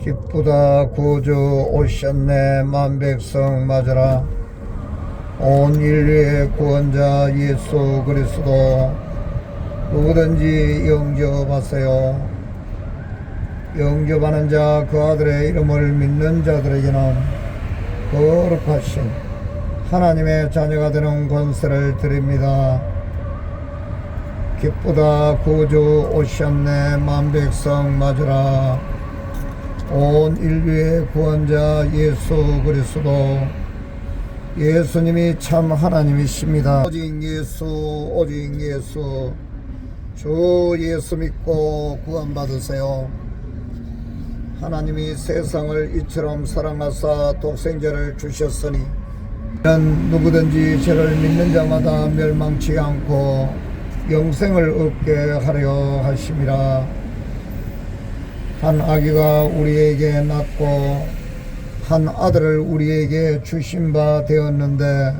기쁘다. 구주 오셨네. 만백성 맞으라. 온 인류의 구원자 예수 그리스도. 누구든지 영접하세요. 영접하는 자 그 아들의 이름을 믿는 자들에게는 거룩하신 하나님의 자녀가 되는 권세를 드립니다. 기쁘다. 구주 오셨네. 만백성 맞으라 온 인류의 구원자 예수 그리스도. 예수님이 참 하나님이십니다. 오직 예수 오직 예수. 주 예수 믿고 구원받으세요. 하나님이 세상을 이처럼 사랑하사 독생자를 주셨으니 누구든지 저를 믿는 자마다 멸망치 않고 영생을 얻게 하려 하심이라 한 아기가 우리에게 낳고 한 아들을 우리에게 주신 바 되었는데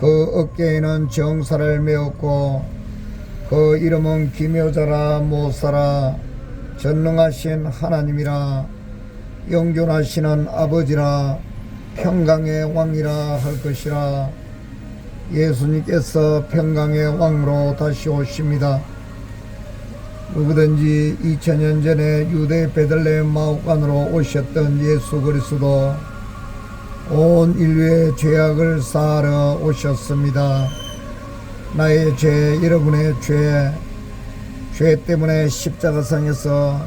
그 어깨에는 정사를 메었고 그 이름은 기묘자라 못사라 전능하신 하나님이라 영존하시는 아버지라 평강의 왕이라 할 것이라 예수님께서 평강의 왕으로 다시 오십니다. 누구든지 2000년 전에 유대 베들레헴 마옥간으로 오셨던 예수 그리스도 온 인류의 죄악을 사하러 오셨습니다. 나의 죄, 여러분의 죄, 죄 때문에 십자가상에서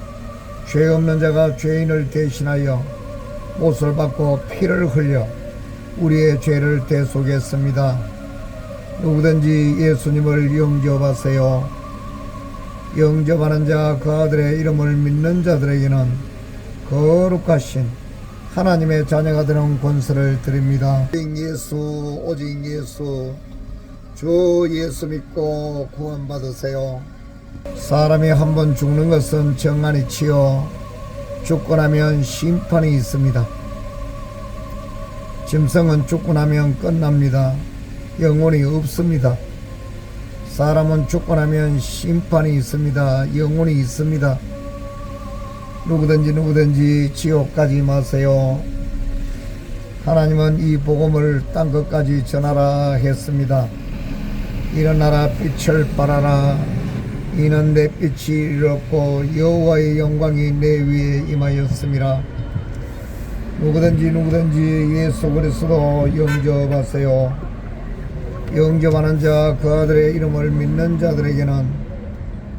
죄 없는 자가 죄인을 대신하여 못을 받고 피를 흘려 우리의 죄를 대속했습니다. 누구든지 예수님을 영접하세요. 영접하는 자 그 아들의 이름을 믿는 자들에게는 거룩하신 하나님의 자녀가 되는 권세를 드립니다. 오직 예수 오직 예수 주 예수 믿고 구원받으세요. 사람이 한 번 죽는 것은 정한이치요 죽고 나면 심판이 있습니다. 짐승은 죽고 나면 끝납니다. 영혼이 없습니다. 사람은 죽고 나면 심판이 있습니다. 영혼이 있습니다. 누구든지 누구든지 지옥 가지 마세요. 하나님은 이 복음을 땅 끝까지 전하라 했습니다. 일어나라 빛을 발하라 이는 내 빛이 이렇고 여호와의 영광이 내 위에 임하였습니다. 누구든지 누구든지 예수 그리스도 영접하세요. 영접하는 자 그 아들의 이름을 믿는 자들에게는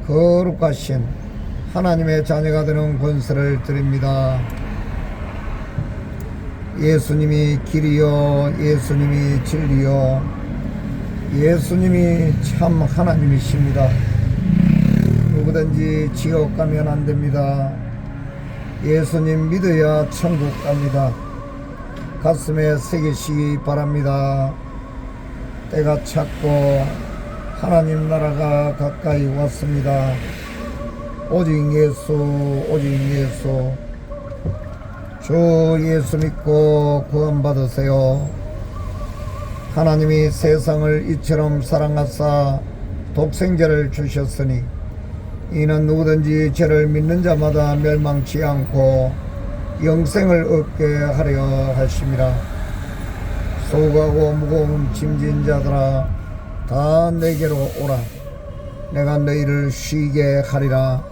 거룩하신 하나님의 자녀가 되는 권세를 드립니다. 예수님이 길이요 예수님이 진리요 예수님이 참 하나님이십니다. 누구든지 지옥 가면 안 됩니다. 예수님 믿어야 천국 갑니다. 가슴에 새기시기 바랍니다. 때가 찼고 하나님 나라가 가까이 왔습니다. 오직 예수, 오직 예수. 주 예수 믿고 구원받으세요. 하나님이 세상을 이처럼 사랑하사 독생자를 주셨으니 이는 누구든지 저를 믿는 자마다 멸망치 않고 영생을 얻게 하려 하심이라. 소가고 무거운 짐진 자들아 다 내게로 오라. 내가 너희를 쉬게 하리라.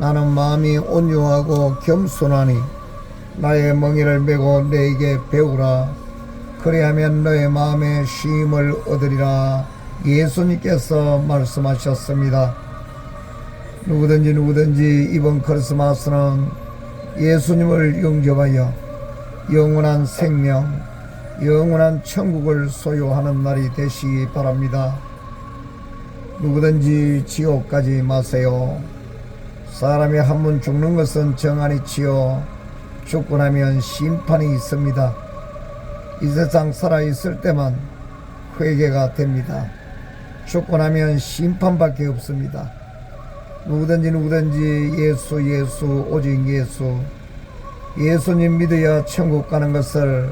나는 마음이 온유하고 겸손하니 나의 멍에를 메고 너에게 배우라. 그리하면 너의 마음에 쉼을 얻으리라. 예수님께서 말씀하셨습니다. 누구든지 누구든지 이번 크리스마스는 예수님을 영접하여 영원한 생명 영원한 천국을 소유하는 날이 되시기 바랍니다. 누구든지 지옥 가지 마세요. 사람이 한 번 죽는 것은 정한이치요. 죽고 나면 심판이 있습니다. 이 세상 살아있을 때만 회개가 됩니다. 죽고 나면 심판밖에 없습니다. 누구든지 누구든지 예수 예수 오직 예수 예수님 믿어야 천국 가는 것을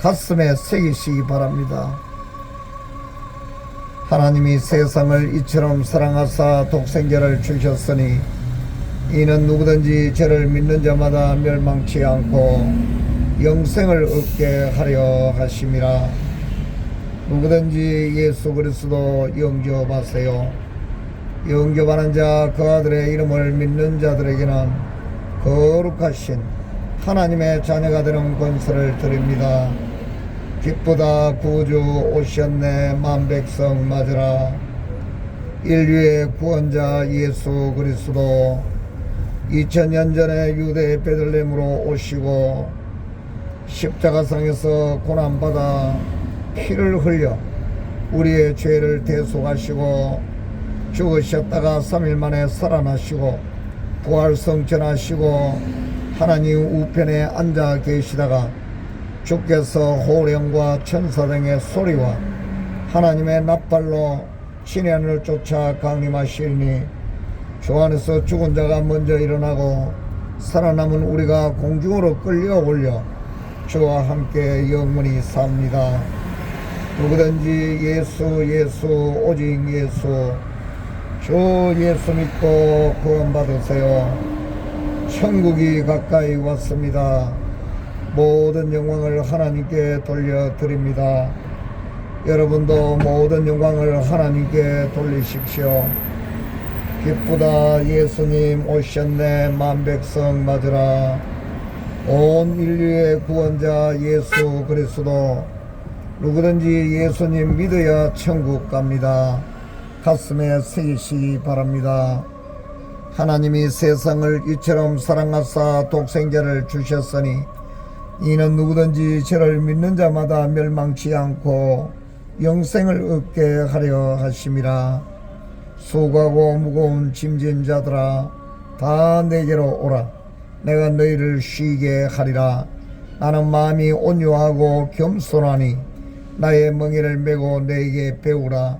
가슴에 새기시기 바랍니다. 하나님이 세상을 이처럼 사랑하사 독생자를 주셨으니 이는 누구든지 저를 믿는 자마다 멸망치 않고 영생을 얻게 하려 하심이라 누구든지 예수 그리스도 영접하세요 영접하는 자 그 아들의 이름을 믿는 자들에게는 거룩하신 하나님의 자녀가 되는 권세를 드립니다. 기쁘다 구주 오셨네 만백성 맞으라. 인류의 구원자 예수 그리스도 2000년 전에 유대 베들렘으로 오시고 십자가상에서 고난받아 피를 흘려 우리의 죄를 대속하시고 죽으셨다가 3일 만에 살아나시고 부활성천하시고 하나님 우편에 앉아 계시다가 주께서 호령과 천사 등의 소리와 하나님의 신의 하늘을 쫓아 강림하시니 주 안에서 죽은 자가 먼저 일어나고 살아남은 우리가 공중으로 끌려 올려 주와 함께 영원히 삽니다. 누구든지 예수 예수 오직 예수 주 예수 믿고 구원받으세요. 천국이 가까이 왔습니다. 모든 영광을 하나님께 돌려드립니다. 여러분도 모든 영광을 하나님께 돌리십시오. 기쁘다 예수님 오셨네 만백성 맞으라 온 인류의 구원자 예수 그리스도 누구든지 예수님 믿어야 천국 갑니다. 가슴에 새기시기 바랍니다. 하나님이 세상을 이처럼 사랑하사 독생자를 주셨으니 이는 누구든지 저를 믿는 자마다 멸망치 않고 영생을 얻게 하려 하심이라. 수고하고 무거운 짐진 자들아 다 내게로 오라. 내가 너희를 쉬게 하리라. 나는 마음이 온유하고 겸손하니 나의 멍에를 메고 너에게 배우라.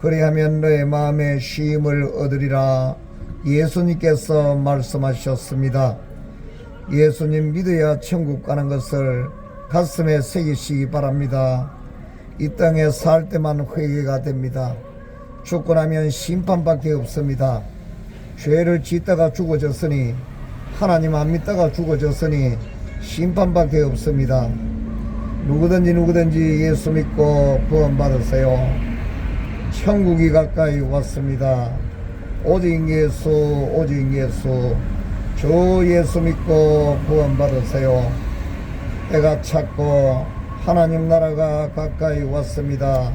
그리하면 너의 마음에 쉼을 얻으리라 예수님께서 말씀하셨습니다. 예수님 믿어야 천국 가는 것을 가슴에 새기시기 바랍니다. 이 땅에 살 때만 회개가 됩니다. 죽고 나면 심판밖에 없습니다. 죄를 짓다가 죽어졌으니 하나님 안 믿다가 죽어졌으니 심판밖에 없습니다. 누구든지 누구든지 예수 믿고 구원받으세요. 천국이 가까이 왔습니다. 오직 예수 오직 예수 주 예수 믿고 구원받으세요. 때가 찼고 하나님 나라가 가까이 왔습니다.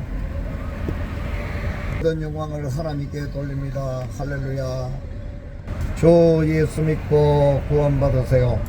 모든 영광을 하나님께 돌립니다. 할렐루야. 주 예수 믿고 구원받으세요.